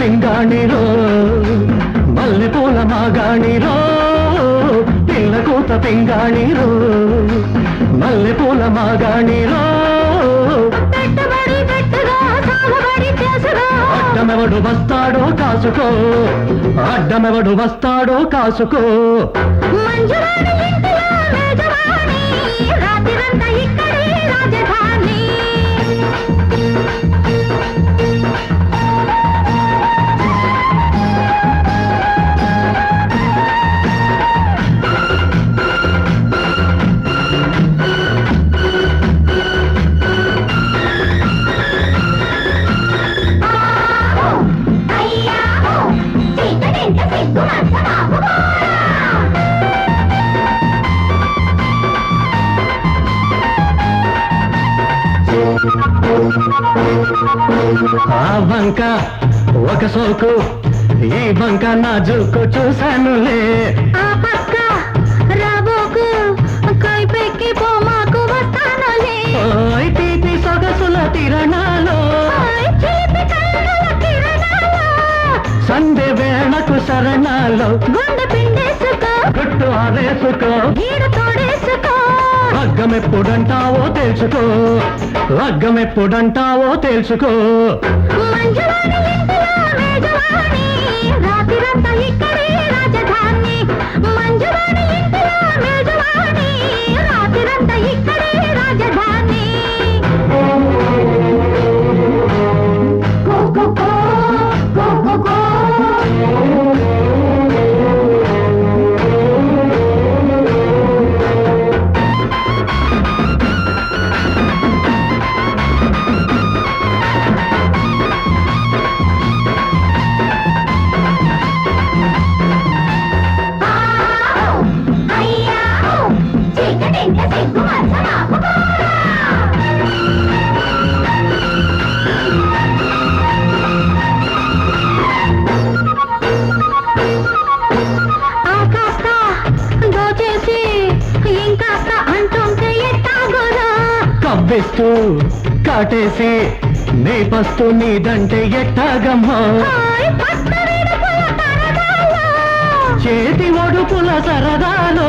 పింగాణిరో మల్లె పూల మాగాణిరో పిల్ల కూత పింగాణిరో మల్లె పూల మాగాణిరో అడ్డమెవడు వస్తాడో కాసుకో అడ్డమెవడు వస్తాడో కాసుకో. ఆ బంక ఒక సోకు ఈ బంక నా జుక్కు చూశానులే. ఆ పక్క రాబోకు కైపెక్కి పోమాకు వస్తానులే. ఓయ్ తీపి సొగసుల తిరణాలో. సంధ్య వేళకు శరణాలో. గుండె పిండేసుకో. గుట్టు ఆరేసుకో. లగ్గమెప్పుడంటావో తెలుసుకో లగ్గమెప్పుడంటావో తెలుసుకో కవ్విస్తూ కాటేసి నీ పస్తు నీదంటే ఎట్టాగమ్మో? చేతి ఒడుపుల సరదాలో.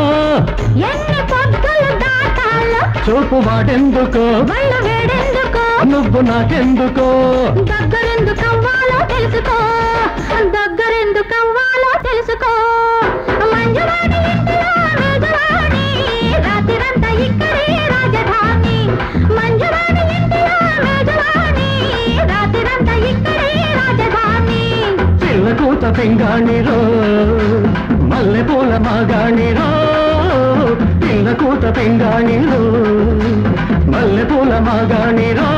చూపు వేడెందుకో? నువ్వు నాకెందుకో? దగ్గరెందుకు? కూత పింగాణిరో మల్లె పూల మాగాణిరో పిల్ల కూత పింగాణిరో మల్లె పూల మాగాణిరో.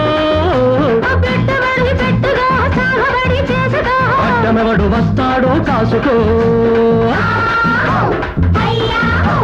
అడ్డమెవడు వస్తాడో కాసుకో. అయ్యాహో